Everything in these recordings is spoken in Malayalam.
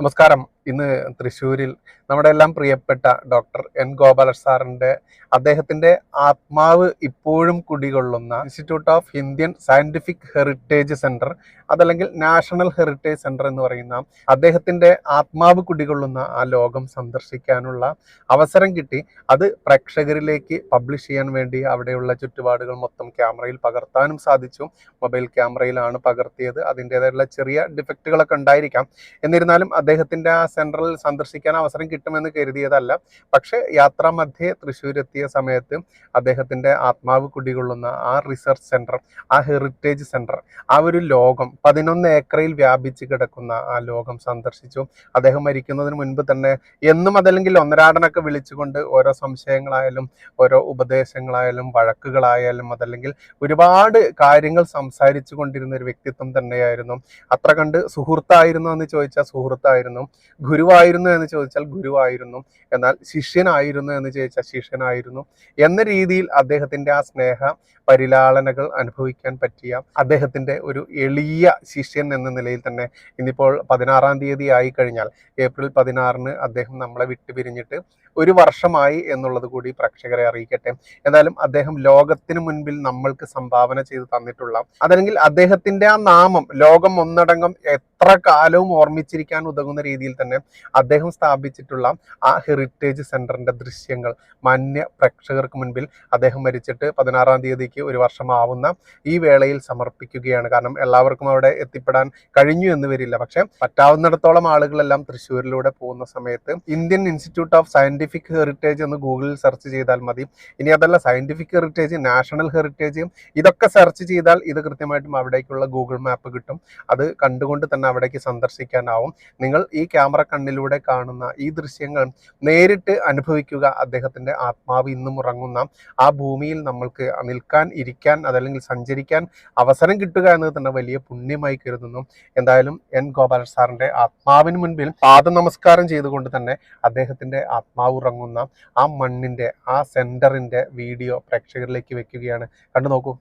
നമസ്കാരം. ഇന്ന് തൃശ്ശൂരിൽ നമ്മുടെ എല്ലാം പ്രിയപ്പെട്ട ഡോക്ടർ എൻ ഗോപാല സാറിന്റെ അദ്ദേഹത്തിന്റെ ആത്മാവ് ഇപ്പോഴും കുടികൊള്ളുന്ന institute of Indian scientific heritage centre അതല്ലെങ്കിൽ നാഷണൽ ഹെറിറ്റേജ് സെന്റർ എന്ന് പറയുന്ന അദ്ദേഹത്തിന്റെ ആത്മാവ് കുടികൊള്ളുന്ന ആ ലോകം സന്ദർശിക്കാനുള്ള അവസരം കിട്ടി. അത് പ്രേക്ഷകരിലേക്ക് പബ്ലിഷ് ചെയ്യാൻ വേണ്ടി അവിടെയുള്ള ചുറ്റുപാടുകൾ മൊത്തം ക്യാമറയിൽ പകർത്താനും സാധിച്ചു. മൊബൈൽ ക്യാമറയിലാണ് പകർത്തിയത്. അതിന്റെതായിട്ടുള്ള ചെറിയ ഡിഫക്റ്റുകളൊക്കെ ഉണ്ടായിരിക്കാം. എന്നിരുന്നാലും അദ്ദേഹത്തിന്റെ ആ സെൻട്രൽ സന്ദർശിക്കാൻ അവസരം കിട്ടുമെന്ന് കരുതിയതല്ല. പക്ഷേ യാത്രാമധ്യേ തൃശ്ശൂർ എത്തിയ സമയത്ത് അദ്ദേഹത്തിന്റെ ആത്മാവ് കുടികൊള്ളുന്ന ആ റിസർച്ച് സെന്റർ ആ ഹെറിറ്റേജ് സെന്റർ ആ ഒരു ലോകം പതിനൊന്ന് ഏക്കറിൽ വ്യാപിച്ച് കിടക്കുന്ന ആ ലോകം സന്ദർശിച്ചു. അദ്ദേഹം മരിക്കുന്നതിന് മുൻപ് തന്നെ എന്നും അതല്ലെങ്കിൽ ഒന്നരാടനൊക്കെ വിളിച്ചുകൊണ്ട് ഓരോ സംശയങ്ങളായാലും ഓരോ ഉപദേശങ്ങളായാലും വഴക്കുകളായാലും അതല്ലെങ്കിൽ ഒരുപാട് കാര്യങ്ങൾ സംസാരിച്ചു കൊണ്ടിരുന്ന ഒരു വ്യക്തിത്വം തന്നെയായിരുന്നു. അത്ര കണ്ട് സുഹൃത്തായിരുന്നു എന്ന് ചോദിച്ചാൽ സുഹൃത്തായിരുന്നു. ഗുരുവായിരുന്നു എന്ന് ചോദിച്ചാൽ ഗുരുവായിരുന്നു. എന്നാൽ ശിഷ്യനായിരുന്നു എന്ന് ചോദിച്ചാൽ ശിഷ്യനായിരുന്നു. എന്ന രീതിയിൽ അദ്ദേഹത്തിന്റെ ആ സ്നേഹ പരിലാളനകൾ അനുഭവിക്കാൻ പറ്റിയ അദ്ദേഹത്തിന്റെ ഒരു എളിയ ശിഷ്യൻ എന്ന നിലയിൽ തന്നെ ഇന്നിപ്പോൾ പതിനാറാം തീയതി ആയി കഴിഞ്ഞാൽ ഏപ്രിൽ പതിനാറിന് അദ്ദേഹം നമ്മളെ വിട്ടുപിരിഞ്ഞിട്ട് ഒരു വർഷമായി എന്നുള്ളത് കൂടി പ്രേക്ഷകരെ അറിയിക്കട്ടെ. എന്തായാലും അദ്ദേഹം ലോകത്തിന് മുൻപിൽ നമ്മൾക്ക് സംഭാവന ചെയ്ത് തന്നിട്ടുള്ള അതല്ലെങ്കിൽ അദ്ദേഹത്തിന്റെ ആ നാമം ലോകം ഒന്നടങ്കം എത്ര കാലവും ഓർമ്മിച്ചിരിക്കാൻ ഉതകുന്ന രീതിയിൽ തന്നെ അദ്ദേഹം സ്ഥാപിച്ചിട്ടുള്ള ആ ഹെറിറ്റേജ് സെന്ററിന്റെ ദൃശ്യങ്ങൾ മാന്യ പ്രേക്ഷകർക്ക് മുൻപിൽ അദ്ദേഹം മരിച്ചിട്ട് പതിനാറാം തീയതിക്ക് ഒരു വർഷമാവുന്ന ഈ വേളയിൽ സമർപ്പിക്കുകയാണ്. കാരണം എല്ലാവർക്കും അവിടെ എത്തിപ്പെടാൻ കഴിഞ്ഞു എന്ന് വരില്ല. പക്ഷെ പറ്റാവുന്നിടത്തോളം ആളുകളെല്ലാം തൃശ്ശൂരിലൂടെ പോകുന്ന സമയത്ത് Indian institute of scientific heritage എന്ന് ഗൂഗിളിൽ സെർച്ച് ചെയ്താൽ മതി. ഇനി അതല്ല സയന്റിഫിക് ഹെറിറ്റേജ് നാഷണൽ ഹെറിറ്റേജ് ഇതൊക്കെ സെർച്ച് ചെയ്താൽ ഇത് കൃത്യമായിട്ടും അവിടേക്കുള്ള ഗൂഗിൾ മാപ്പ് കിട്ടും. അത് കണ്ടുകൊണ്ട് തന്നെ അവിടേക്ക് സന്ദർശിക്കാനാവും. നിങ്ങൾ ഈ ക്യാമറ കണ്ണിലൂടെ കാണുന്ന ഈ ദൃശ്യങ്ങൾ നേരിട്ട് അനുഭവിക്കുക അദ്ദേഹത്തിന്റെ ആത്മാവ് ഇന്നും ഉറങ്ങുന്ന ആ ഭൂമിയിൽ നമ്മൾക്ക് നിൽക്കാൻ ഇരിക്കാൻ അതല്ലെങ്കിൽ സഞ്ചരിക്കാൻ അവസരം കിട്ടുക എന്നത് തന്നെ വലിയ പുണ്യമായി കരുതുന്നു. എന്തായാലും എൻ ഗോപാലൻ സാറിന്റെ ആത്മാവിന് മുൻപിൽ പാദ നമസ്കാരം ചെയ്തുകൊണ്ട് തന്നെ അദ്ദേഹത്തിന്റെ ആത്മാവ് ഉറങ്ങുന്ന ആ മണ്ണിന്റെ ആ സെന്ററിന്റെ വീഡിയോ പ്രേക്ഷകരിലേക്ക് വെക്കുകയാണ്. കണ്ടു നോക്കൂ.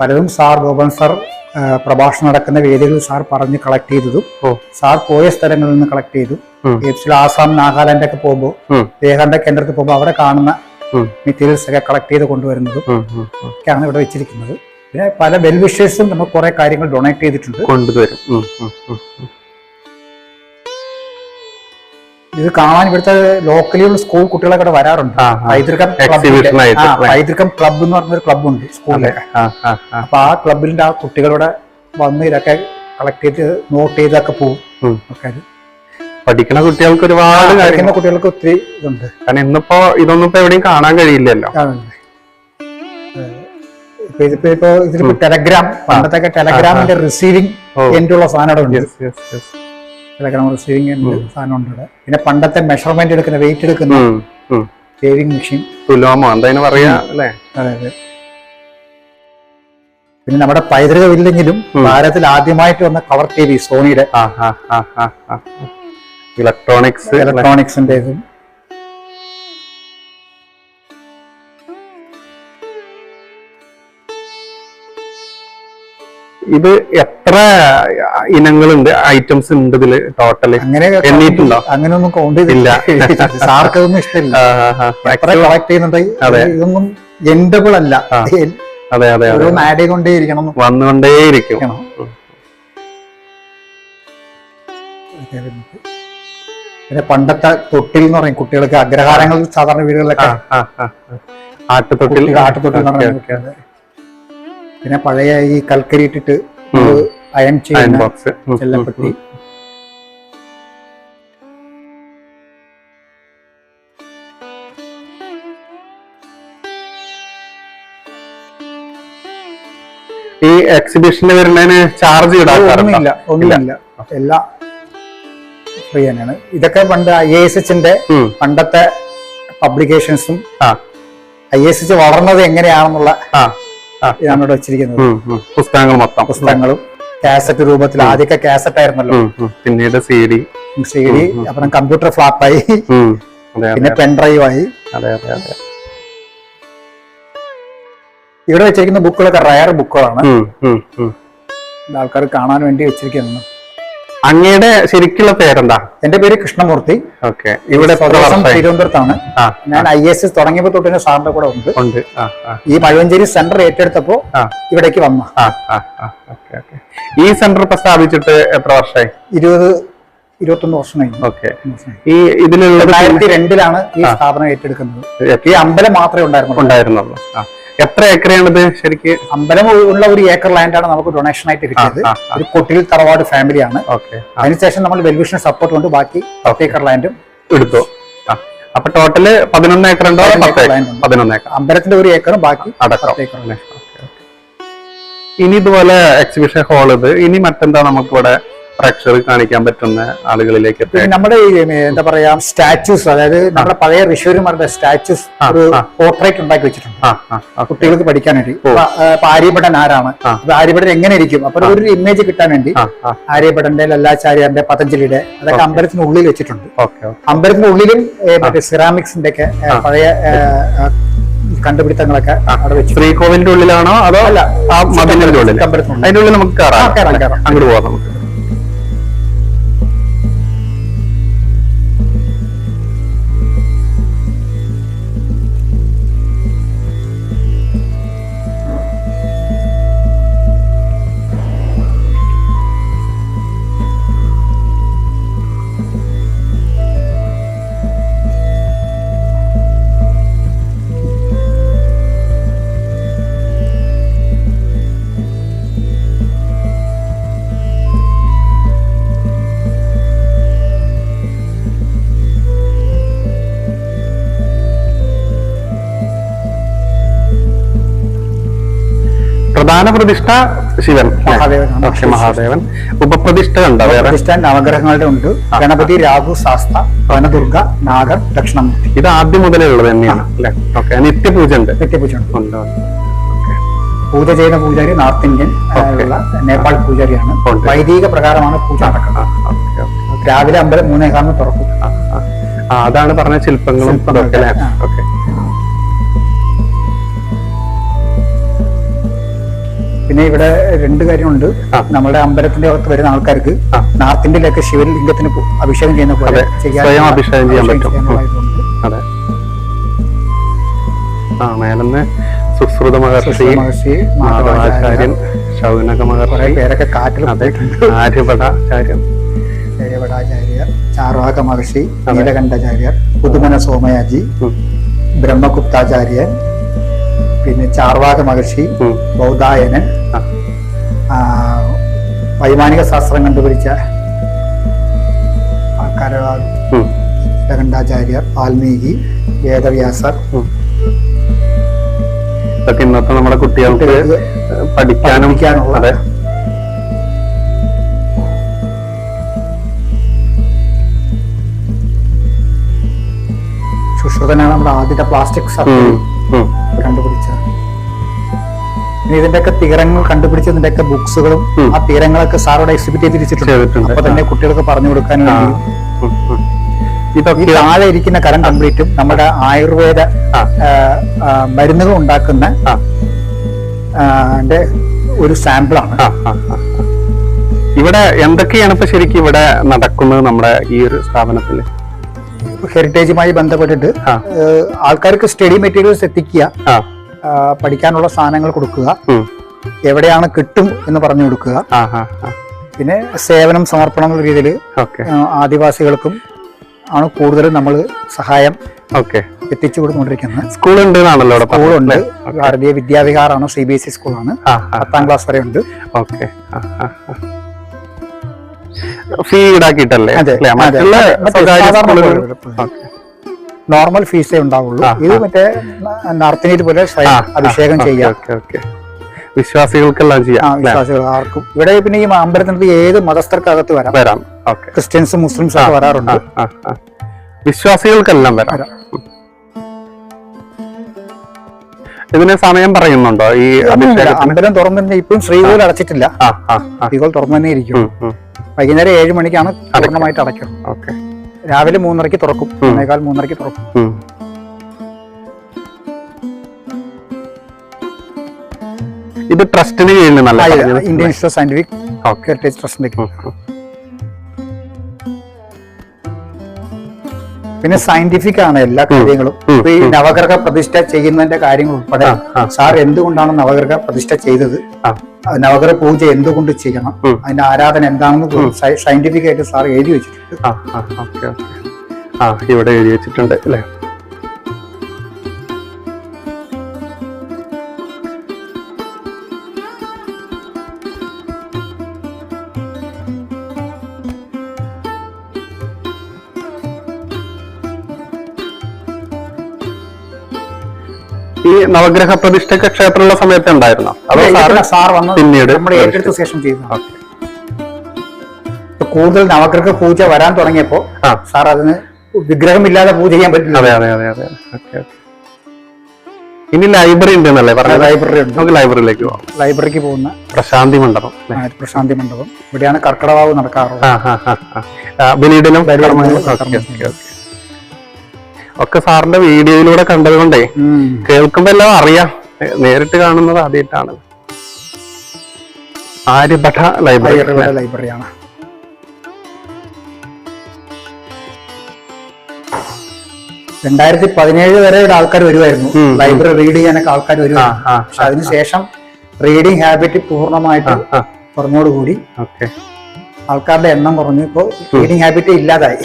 പലതും സാർ ഗോപൻ സാർ പ്രഭാഷണം നടക്കുന്ന വേദികളിൽ സാർ പറഞ്ഞ് കളക്ട് ചെയ്തതും. സാർ പോയ സ്ഥലങ്ങളിൽ നിന്ന് കളക്ട് ചെയ്തു. ആസാം നാഗാലാൻഡ് ഒക്കെ പോകുമ്പോൾ. ദേഹാന്റെ കേന്ദ്രത്തിൽ പോകുമ്പോൾ അവിടെ കാണുന്ന. മെറ്റീരിയൽസ് ഒക്കെ കളക്ട് ചെയ്ത് കൊണ്ടുവരുന്നതും. ഒക്കെയാണ് ഇവിടെ വെച്ചിരിക്കുന്നത് പിന്നെ പല വെൽവിഷേഴ്സും നമ്മൾ കുറെ കാര്യങ്ങൾ ഡൊണേറ്റ് ചെയ്തിട്ടുണ്ട് കൊണ്ടുവരും. ഇത് കാണാൻ ഇവിടുത്തെ ലോക്കലിയുള്ള സ്കൂൾ കുട്ടികളൊക്കെ ഇവിടെ വരാറുണ്ട്. പൈതൃകം? പൈതൃകം ക്ലബ് എന്ന് പറഞ്ഞൊരു ക്ലബ്ബുണ്ട് ഉണ്ട് സ്കൂളിൽ അപ്പൊ ആ ക്ലബിന്റെ ആ കുട്ടികളുടെ വന്ന് ഇതൊക്കെ കളക്ട് ചെയ്ത് നോട്ട് ചെയ്തൊക്കെ പോകും പഠിക്കുന്ന കുട്ടികൾക്ക് ഒരുപാട് പഠിക്കുന്ന കുട്ടികൾക്ക് ഒത്തിരി ഇതുണ്ട്. കാരണം ഇന്നിപ്പോ ഇതൊന്നും ഇപ്പൊ എവിടെയും കാണാൻ കഴിയില്ലല്ലോ. ഇതിപ്പോ ഇപ്പൊ ഇതിലിപ്പോ ടെലഗ്രാം പണ്ടത്തെ ടെലഗ്രാമിന്റെ റിസീവിംഗ് എന്റെ ഉള്ള സാധനം ഉണ്ട്. റിസീവിംഗ് സാധനം ഉണ്ട് ഇവിടെ പിന്നെ പണ്ടത്തെ മെഷർമെന്റ് എടുക്കുന്ന വെയിറ്റ് എടുക്കുന്ന ഷേവിംഗ് മെഷീൻ തുലോമോ എന്താ പറയാ അല്ലേ? അതെ. പിന്നെ നമ്മുടെ പൈതൃകമില്ലെങ്കിലും ഭാരതത്തിൽ ആദ്യമായിട്ട് വന്ന കവർ ടി വി സോണിയുടെ. ഇലക്ട്രോണിക്സ് ഇലക്ട്രോണിക്സിന്റെ ഇതും ഇത് എത്ര ഇനങ്ങളുണ്ട് ഐറ്റംസ് ഉണ്ട് ഇതിൽ ടോട്ടൽ അങ്ങനെ എണ്ണീട്ടുണ്ടോ? അങ്ങനെയൊന്നും കൗണ്ട് ഇല്ല. ചെയ്തില്ല സാർക്ക് അതൊന്നും ഇഷ്ടമില്ല. എത്ര കളക്ട് ചെയ്യുന്നുണ്ടെങ്കിൽ ഇതൊന്നും എൻഡബിൾ അല്ല. അതെ അതെ ആഡ് ചെയ്തുകൊണ്ടേ ഇരിക്കണം. വന്നുകൊണ്ടേയിരിക്കും. പിന്നെ പണ്ടത്തെ തൊട്ടിൽ എന്ന് പറയും കുട്ടികൾക്ക് അഗ്രഹാരങ്ങൾ സാധാരണ വീടുകളിലൊക്കെ. ആട്ടുതൊട്ടിൽ. ആട്ടുതൊട്ടിൽ പിന്നെ പഴയ ഈ കൽക്കരി ഇട്ടിട്ട് ഉം. അയൺ അയൺ ബോക്സ് ചെല്ലപ്പെട്ടി ഈ എക്സിബിഷന് വരുന്നതിന് ചാർജ് ഇടാറില്ല ഒന്നുമില്ല ഒന്നുമില്ല. എല്ലാം ഫ്രീ തന്നെയാണ്. ഇതൊക്കെ പണ്ട് ഐ എസ് എച്ചിന്റെ പണ്ടത്തെ പബ്ലിക്കേഷൻസും ഐ എസ് എച്ച് വളർന്നത് എങ്ങനെയാണെന്നുള്ള ഇതാണ് ഇവിടെ വെച്ചിരിക്കുന്നത്. പുസ്തകങ്ങൾ മൊത്തം. പുസ്തകങ്ങളും കാസറ്റ് രൂപത്തിൽ ആദ്യമൊക്കെ കാസറ്റ് ആയിരുന്നല്ലോ. പിന്നീട് സി ഡി സി ഡി അപ്പം കമ്പ്യൂട്ടർ ഫ്ലാപ്പായി പിന്നെ പെൻഡ്രൈവ് ആയി. അതെ അതെ ഇവിടെ വെച്ചിരിക്കുന്ന ബുക്കുകളൊക്കെ റയർ ബുക്കുകളാണ് ആൾക്കാർ കാണാൻ വേണ്ടി വെച്ചിരിക്കുന്നു അങ്ങയുടെ ശരിക്കുള്ള പേരെന്താ? എന്റെ പേര് കൃഷ്ണമൂർത്തി. ഓക്കെ ഇവിടെ തിരുവനന്തപുരത്താണ്. ഞാൻ ഐ എസ് എസ് തുടങ്ങിയപ്പോ തൊട്ട് സാറിന്റെ കൂടെ ഉണ്ട്. ഉണ്ട്. ഈ പഴവഞ്ചേരി സെന്റർ ഏറ്റെടുത്തപ്പോ ഇവിടേക്ക് വന്നു. ഈ സെന്റർ ഇപ്പൊ സ്ഥാപിച്ചിട്ട് എത്ര വർഷമായി? ഇരുപത് ഇരുപത്തൊന്ന് വർഷം കഴിഞ്ഞു ഓക്കെ ഈ ഇതിലുള്ള രണ്ടായിരത്തി രണ്ടിലാണ് ഈ സ്ഥാപനം ഏറ്റെടുക്കുന്നത്. ഈ അമ്പലം മാത്രമേ ഉണ്ടായിരുന്നുള്ളൂ. ഉണ്ടായിരുന്നുള്ളൂ. എത്ര ഏക്കറയാണിത് ശരിക്ക്? അമ്പലം ഉള്ള ഒരു ഏക്കർ ലാൻഡാണ് നമുക്ക് ഡൊണേഷൻ ആയിട്ട് കിട്ടിയത്. ഒരു കൊട്ടിൽ തറവാട് ഫാമിലിയാണ് ഓക്കെ അതിനുശേഷം നമ്മൾ വെൽവിഷൻ സപ്പോർട്ട് കൊണ്ട് ബാക്കി പത്ത് ഏക്കർ ലാൻഡും എടുത്തു. അപ്പൊ ടോട്ടൽ പതിനൊന്ന് ഏക്കർ ഉണ്ടോ? പതിനൊന്ന് ഏക്കർ അമ്പലത്തിന്റെ ഒരു ഏക്കറും ബാക്കി. ഇനി ഇതുപോലെ എക്സിബിഷൻ ഹാൾ ഇത്. ഇനി മറ്റെന്താ നമുക്ക് ഇവിടെ പ്രേക്ഷകർ കാണിക്കാൻ പറ്റുന്ന ആളുകളിലേക്ക് നമ്മുടെ എന്താ പറയാ സ്റ്റാച്യൂസ് അതായത് നമ്മുടെ പഴയ ഋഷിവരിമാരുടെ സ്റ്റാച്യൂസ് ഒരു. പോർട്രേറ്റ് ഉണ്ടാക്കി വെച്ചിട്ടുണ്ട്. കുട്ടികൾക്ക് പഠിക്കാൻ വേണ്ടി. അപ്പൊ, ആര്യഭടൻ ആരാണ്. അപ്പൊ ആര്യഭടൻ എങ്ങനെ ഇരിക്കും അപ്പൊ ഒരു ഇമേജ് കിട്ടാൻ വേണ്ടി ആര്യഭടന്റെ ലല്ലാചാര്യന്റെ പതഞ്ജലിയുടെ അതൊക്കെ ഓക്കേ. അമ്പലത്തിനുള്ളിൽ വെച്ചിട്ടുണ്ട് അമ്പലത്തിന്റെ ഉള്ളിലും മറ്റേ സിറാമിക്സിന്റെ ഒക്കെ പഴയ കണ്ടുപിടുത്തങ്ങളൊക്കെ അവിടെ വെച്ചു ശ്രീകോവിലിന്റെ ഉള്ളിലാണോ അതോ അല്ല, ഉള്ളിൽ. അതിന്റെ ഉള്ളിൽ നമുക്ക് കയറാം. അങ്ങോട്ട് പോവാം നമുക്ക്. പ്രധാന പ്രതിഷ്ഠ ശിവൻ. മഹാദേവൻ ഉപപ്രതിഷ്ഠ ഉണ്ടോ നവഗ്രഹങ്ങളുടെ ഉണ്ട്. ഗണപതി രാഹു ശാസ്ത വനദുർഗ നാഗർ ദക്ഷിണമൂർത്തി ഇത് ആദ്യം മുതലേ ഉള്ളത് തന്നെയാണ് അല്ലെ? ഓക്കെ നിത്യപൂജ ഉണ്ട്. നിത്യപൂജ ഉണ്ട്. പൂജ ചെയ്യുന്ന പൂജാരി നോർത്ത് ഇന്ത്യൻ നേപ്പാൾ പൂജാരിയാണ്. വൈദിക പ്രകാരമാണ് പൂജ നടക്കുന്നത്. രാവിലെ അമ്പലം മൂന്നേകാലിന് തുറക്കും. അതാണ് പറഞ്ഞ ശില്പങ്ങളും ഓക്കെ. പിന്നെ ഇവിടെ രണ്ട് കാര്യമുണ്ട്. നമ്മുടെ അമ്പലത്തിന്റെ അകത്ത് വരുന്ന ആൾക്കാർക്ക്. നോർത്ത് ഇന്ത്യയിലൊക്കെ ശിവലിംഗത്തിന് അഭിഷേകം ചെയ്യുന്ന പോലെ സ്വയം അഭിഷേകം ചെയ്യാൻ പറ്റും. അതെ. ആ മേലെന്ന് സുശ്രുത മഹർഷി മാധവാചാര്യൻ ശൗനക മഹർഷി. പേരൊക്കെ കാറ്റിൽ ആര്യഭടാചാര്യൻ. ഏ, രവടാചാര്യർ ചാർവാക മഹർഷി നീലകണ്ഠാചാര്യർ പുതുമന സോമയാജി. ബ്രഹ്മഗുപ്താചാര്യൻ പിന്നെ ചാർവാക മഹർഷി. ആ, വൈമാനിക ശാസ്ത്രം കണ്ടുപിടിച്ച. നീലകണ്ഠാചാര്യർ വാൽമീകി വേദവ്യാസർ. ഇതൊക്കെ ഇന്നത്തെ നമ്മുടെ കുട്ടികൾക്ക് പഠിക്കാനും അതെ. നമ്മുടെ ആദ്യത്തെ പ്ലാസ്റ്റിക് സർജറി. ഇതിന്റെയൊക്കെ തീരങ്ങൾ കണ്ടുപിടിച്ചതിന്റെയൊക്കെ ബുക്സുകളും. ആ തീരങ്ങളൊക്കെ സാറോട് എക്സിബിറ്റ് ചെയ്തിരിച്ചിട്ടുണ്ട് ചെയ്തിട്ടുണ്ട്. അപ്പൊ തന്നെ കുട്ടികൾക്ക് പറഞ്ഞു കൊടുക്കാൻ. ഈ താഴെ ഇരിക്കുന്ന കരം കംപ്ലീറ്റും നമ്മുടെ ആയുർവേദ മരുന്നുകൾ ഉണ്ടാക്കുന്ന ഒരു സാമ്പിളാണ്. ഇവിടെ എന്തൊക്കെയാണ് ഇപ്പൊ ശരിക്കും ഇവിടെ നടക്കുന്നത് നമ്മുടെ ഈ ഒരു സ്ഥാപനത്തിൽ ഹെറിറ്റേജുമായി ബന്ധപ്പെട്ടിട്ട് ആൾക്കാർക്ക് സ്റ്റഡി മെറ്റീരിയൽസ് എത്തിക്കുക. പഠിക്കാനുള്ള സാധനങ്ങൾ കൊടുക്കുക. എവിടെയാണ് കിട്ടും എന്ന് പറഞ്ഞു കൊടുക്കുക. പിന്നെ സേവനം സമർപ്പണം രീതിയിൽ ആദിവാസികൾക്കും ആണ് കൂടുതലും നമ്മൾ സഹായം ഓക്കെ. എത്തിച്ചു കൊടുത്തുകൊണ്ടിരിക്കുന്നത്. സ്കൂളുണ്ട്. പറഞ്ഞത്. ഭാരതീയ വിദ്യാവിഹാറാണ് സി ബി എസ് ഇ സ്കൂളാണ്. പത്താം ക്ലാസ് വരെ ഉണ്ട് ഓക്കെ ഫീ ഈടാക്കിയിട്ടല്ലേ? അതെ? അതെ. മറ്റുള്ള നോർമൽ ഫീസേ ഉണ്ടാവുള്ളൂ. ഇത്. മറ്റേ നർത്തിനീര് പോലെ അഭിഷേകം ചെയ്യാം. വിശ്വാസികൾക്കെല്ലാം ചെയ്യാം വിശ്വാസികൾ ആർക്കും. ഇവിടെ പിന്നെ ഈ അമ്പലത്തിനകത്ത് ഏത് മതസ്ഥർക്കകത്ത് വരാം? വരാം ക്രിസ്ത്യൻസ് മുസ്ലിംസ് ഒക്കെ വരാറുണ്ട്. വിശ്വാസികൾക്കെല്ലാം വരാം. ഇതിന് സമയം പറയുന്നുണ്ടോ ഈ അമ്പലം തുറന്നിരുന്ന ഇപ്പം ശ്രീകോവിൽ അടച്ചിട്ടില്ല. ശ്രീകോവിൽ തുറന്നു തന്നെ ഇരിക്കും. വൈകുന്നേരം ഏഴ് മണിക്കാണ് പൂർണമായിട്ട് അടയ്ക്കും ഓക്കെ. രാവിലെ മൂന്നരയ്ക്ക് തുറക്കും. മൂന്നേകാൽ മൂന്നരയ്ക്ക് തുറക്കും. ഇത് ട്രസ്റ്റിന് കീഴിൽ നല്ല ഇന്ത്യൻ ഇൻസ്റ്റിറ്റ്യൂട്ട് സയന്റിഫിക് ഹെറിറ്റേജ് ട്രസ്റ്റിന്റെ പിന്നെ സയന്റിഫിക് ആണ് എല്ലാ കാര്യങ്ങളും. ഇപ്പൊ ഈ നവഗ്രഹ പ്രതിഷ്ഠ ചെയ്യുന്നതിന്റെ കാര്യങ്ങൾ ഉൾപ്പെടെ. സാർ എന്തുകൊണ്ടാണ് നവഗ്രഹ പ്രതിഷ്ഠ ചെയ്തത്? നവഗ്രഹ പൂജ എന്തുകൊണ്ട് ചെയ്യണം? അതിന്റെ ആരാധന എന്താണെന്ന് സയന്റിഫിക് ആയിട്ട് സാർ എഴുതി വെച്ചിട്ടുണ്ട്. ആ ഇവിടെ എഴുതി വെച്ചിട്ടുണ്ട് അല്ലേ? നവഗ്രഹ പ്രതിഷ്ഠയ്ക്ക് ക്ഷേത്രമുള്ള സമയത്ത് ഉണ്ടായിരുന്നോ? അതോ സാറ് സാർ വന്ന് പിന്നീട് നമ്മുടെ ഏറ്റെടുത്ത ശേഷം ചെയ്തതാണ്. ഓക്കെ. കൂടുതൽ നവഗ്രഹ പൂജ വരാൻ തുടങ്ങിയപ്പോ സാർ അതിന് വിഗ്രഹമില്ലാതെ പൂജ ചെയ്യാൻ പറ്റില്ല. അതെ അതെ അതെ അതെ. Okay okay. ഇനി ലൈബ്രറി ഉണ്ട് എന്നല്ലേ പറഞ്ഞത് ലൈബ്രറി ഉണ്ട്. നമുക്ക് ലൈബ്രറിയിലേക്ക് പോകാം ലൈബ്രറിക്ക് പോകുന്ന പ്രശാന്തി മണ്ഡപം? പ്രശാന്തി മണ്ഡപം. ഇവിടെയാണ് കർക്കടവാവ് നടക്കാറുള്ളത്. ബലിയിടലും ഓക്കെ, ഓക്കെ. ഒക്കെ സാറിന്റെ വീഡിയോയിലൂടെ കണ്ടത് കൊണ്ടേ. കേൾക്കുമ്പോ എല്ലാം അറിയാം. നേരിട്ട് കാണുന്നത് ആദ്യമായിട്ടാണ്. ആര്യഭട്ട ലൈബ്രറി ലൈബ്രറിയാണ് രണ്ടായിരത്തി പതിനേഴ് വരെ ഇവിടെ ആൾക്കാർ വരുമായിരുന്നു. ലൈബ്രറി റീഡ് ചെയ്യാനൊക്കെ ആൾക്കാർ വരുമായിരുന്നു പക്ഷെ അതിനുശേഷം റീഡിങ് ഹാബിറ്റ് പൂർണമായിട്ട് കുറഞ്ഞോടുകൂടി ആൾക്കാരുടെ എണ്ണം കുറഞ്ഞു. ഇപ്പോൾ റീഡിങ് ഹാബിറ്റ് ഇല്ലാതായി.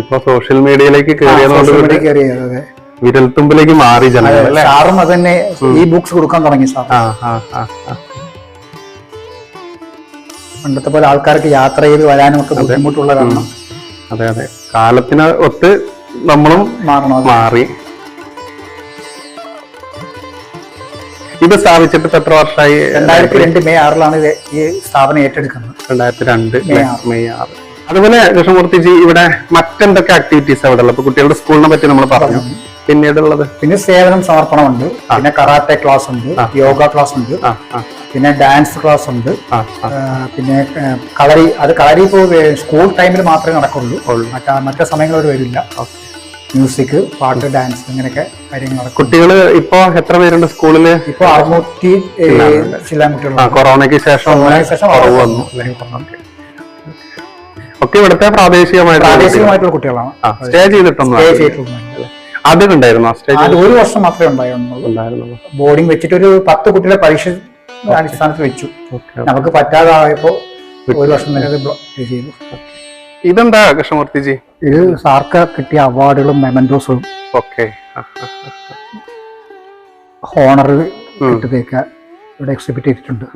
ഇപ്പൊ സോഷ്യൽ മീഡിയയിലേക്ക് കയറിയത്, വിരൽത്തുമ്പിലേക്ക് മാറി സാറും അത് തന്നെ ഈ ബുക്സ് കൊടുക്കാൻ തുടങ്ങി സാർ. പണ്ടത്തെ പോലെ ആൾക്കാർക്ക് യാത്ര ചെയ്ത് വരാനും ഒക്കെ ബുദ്ധിമുട്ടുള്ള കാരണം. അതെ അതെ. കാലത്തിന് ഒത്ത് നമ്മളും. മാറി. ഇത് സ്ഥാപിച്ചിട്ട് എത്ര വർഷമായി? രണ്ടായിരത്തി രണ്ട് മെയ് ആറിലാണ് ഇത് ഈ സ്ഥാപനം ഏറ്റെടുക്കുന്നത്. രണ്ടായിരത്തി രണ്ട് മെയ് ആറ്. അതുപോലെ കൃഷ്ണമൂർത്തിജി ഇവിടെ മറ്റെന്തൊക്കെ ആക്ടിവിറ്റീസ് അവിടെ ഉള്ളത്? കുട്ടികളുടെ സ്കൂളിനെ പറ്റി നമ്മൾ പറഞ്ഞു. പിന്നീടുള്ളത്? പിന്നെ സേവനം സമർപ്പണമുണ്ട്. പിന്നെ കറാട്ടെ ക്ലാസ് ഉണ്ട്. യോഗ ക്ലാസ് ഉണ്ട് പിന്നെ ഡാൻസ് ക്ലാസ് ഉണ്ട് പിന്നെ കളരി അത് കളരി ഇപ്പോൾ സ്കൂൾ ടൈമിൽ മാത്രമേ നടക്കുള്ളൂ. മറ്റേ മറ്റാ സമയങ്ങളിൽ വരില്ല. മ്യൂസിക് പാട്ട് ഡാൻസ് ഇങ്ങനെയൊക്കെ കാര്യങ്ങൾ നടക്കും. കുട്ടികൾ ഇപ്പൊ എത്ര പേരുണ്ട് സ്കൂളിൽ? ഇപ്പോൾ അറുന്നൂറ്റി ചില കുട്ടികളുണ്ട് കൊറോണയ്ക്ക് ശേഷം ശേഷം വന്നു. ഒക്കെ ഇവിടുത്തെ പ്രാദേശികമായിട്ടുള്ള പ്രാദേശികമായിട്ടുള്ള കുട്ടികളാണ്. സ്റ്റേ ചെയ്തിട്ടൊന്നും സ്റ്റേ. ചെയ്തിട്ടുള്ള ആദ്യം ഉണ്ടായിരുന്നു ഒരു വർഷം മാത്രമേ ഉണ്ടായിരുന്നുള്ളൂ. ഉണ്ടായിരുന്നു ബോർഡിംഗ് വെച്ചിട്ട് ഒരു പത്ത് കുട്ടികളെ പരീക്ഷ അടിസ്ഥാനത്തിൽ വെച്ചു. നമുക്ക് പറ്റാതായപ്പോ ഒരു വർഷം തന്നെ ഇത് ചെയ്തു. ഇതെന്താ കൃഷ്ണമൂർത്തിജി ഇത് സാർക്ക് കിട്ടിയ അവാർഡുകളും മെമന്റോസും ഓക്കെ. ഹോണർ കിട്ടിയതൊക്കെ ഇവിടെ എക്സിബിറ്റ് ചെയ്തിട്ടുണ്ട്.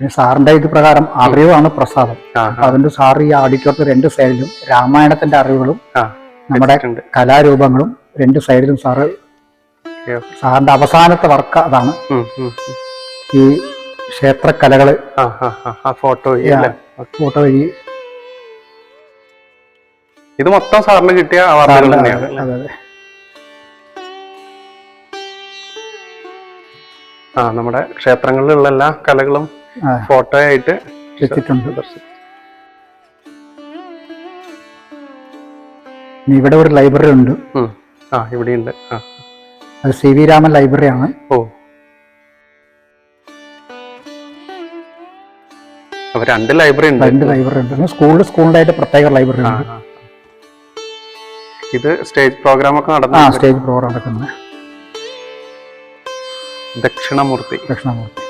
പിന്നെ സാറിന്റെ ഇത് പ്രകാരം അറിവാണ് പ്രസാദം. അതുകൊണ്ട് സാർ ഈ ആഡിറ്റോറിയത്തിൽ രണ്ട് സൈഡിലും രാമായണത്തിന്റെ അറിവുകളും നമ്മുടെ കലാരൂപങ്ങളും രണ്ട് സൈഡിലും സാറ് സാറിന്റെ അവസാനത്തെ വർക്ക് അതാണ്. ഈ ക്ഷേത്രകലകൾ ഫോട്ടോ ഫോട്ടോ വഴി ഇത് മൊത്തം സാറിന് കിട്ടിയ അവാർഡുകൾ തന്നെയാണ് ആ നമ്മുടെ ക്ഷേത്രങ്ങളിലുള്ള എല്ലാ കലകളും ഫോട്ടോ ആയിട്ട് വെച്ചിട്ടുണ്ട്. ഇവിടെ ഒരു ലൈബ്രറി ഉണ്ട്. ആ ഇവിടെയുണ്ട്. ആ. അത് സി വി രാമൻ ലൈബ്രറി ആണ്. ഓ. അപ്പൊ രണ്ട് ലൈബ്രറി ഉണ്ട്. രണ്ട് ലൈബ്രറി ഉണ്ട്. സ്കൂളിൽ സ്കൂളിലായിട്ട് പ്രത്യേക ലൈബ്രറി ഉണ്ട്. ഇത് സ്റ്റേജ് പ്രോഗ്രാം ഒക്കെ നടന്ന സ്റ്റേജ് പ്രോഗ്രാം നടക്കുന്നത് ദക്ഷിണമൂർത്തി. ദക്ഷിണാമൂർത്തി.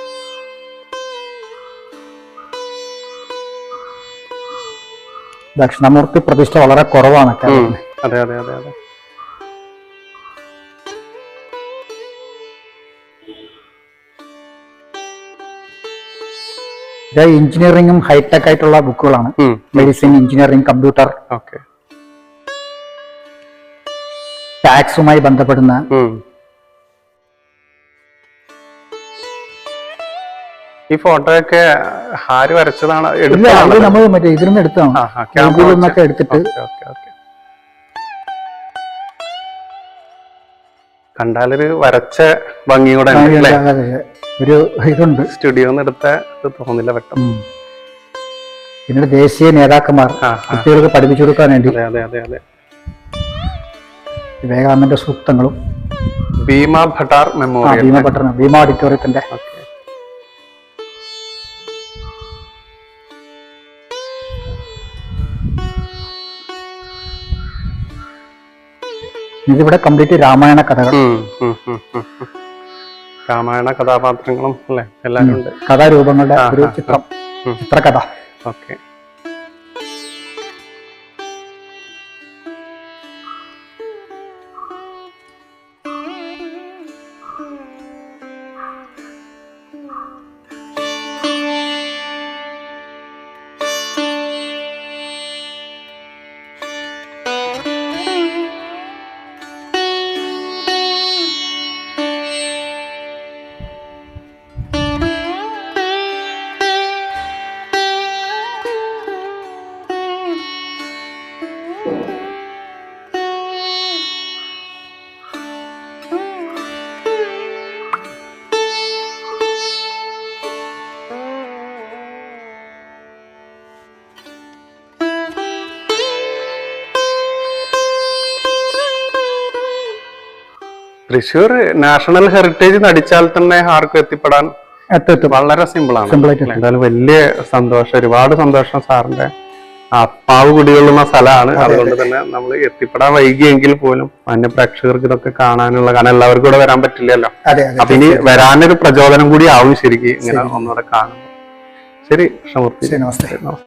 ദക്ഷിണാമൂർത്തി പ്രതിഷ്ഠ വളരെ കുറവാണ് അതെ അതെ അതെ അതെ. ഇത് എഞ്ചിനീയറിംഗും ഹൈടെക് ആയിട്ടുള്ള ബുക്കുകളാണ്. Medicine engineering computer. ഓക്കെ. ടാക്സുമായി ബന്ധപ്പെടുന്ന ഈ ഫോട്ടോ ഒക്കെ ആര് വരച്ചതാണ്? നമ്മൾ മറ്റേ ഇതിൽ എടുത്താണ് എടുത്തിട്ട്. കണ്ടാലൊരു വരച്ച ഭംഗി കൂടെ. ഒരു ഇതുണ്ട്. സ്റ്റുഡിയോന്ന് എടുത്ത തോന്നില്ല പെട്ടെന്ന്. പിന്നീട് ദേശീയ നേതാക്കന്മാർ. കുട്ടികൾക്ക് പഠിപ്പിച്ചു കൊടുക്കാൻ വേണ്ടി. വിവേകാനന്ദന്റെ സൂക്തങ്ങളും. ഭീമ ഭട്ടാർ മെമ്മോറിയൽ ഭീമ ഭട്ടാർ ഭീമ ഓഡിറ്റോറിയത്തിന്റെ ഇതിവിടെ കംപ്ലീറ്റ് രാമായണ കഥകൾ. രാമായണ കഥാപാത്രങ്ങളും അല്ലേ? എല്ലാവരും ഉണ്ട്. കഥാരൂപങ്ങളുടെ ഒരു ചിത്രം. ചിത്രകഥ. ഓക്കെ. തൃശ്ശൂർ നാഷണൽ ഹെറിറ്റേജ് നടിച്ചാൽ തന്നെ ആർക്കും എത്തിപ്പെടാൻ വളരെ സിമ്പിൾ ആണ് എന്തായാലും വലിയ സന്തോഷം ഒരുപാട് സന്തോഷം സാറിന്റെ അപ്പാവ് കുടികൊള്ളുന്ന സ്ഥലമാണ്. അതുകൊണ്ട് തന്നെ നമ്മൾ എത്തിപ്പെടാൻ വൈകിയെങ്കിൽ പോലും അന്യ പ്രേക്ഷകർക്ക് ഇതൊക്കെ കാണാനുള്ള കാരണം എല്ലാവർക്കും കൂടെ വരാൻ പറ്റില്ലല്ലോ. അപ്പൊ ഇനി വരാനൊരു പ്രചോദനം കൂടി ആവും ശരിക്കും ഇങ്ങനെ ഒന്നുകൂടെ കാണും ശരി നമസ്തേ. നമസ്കാരം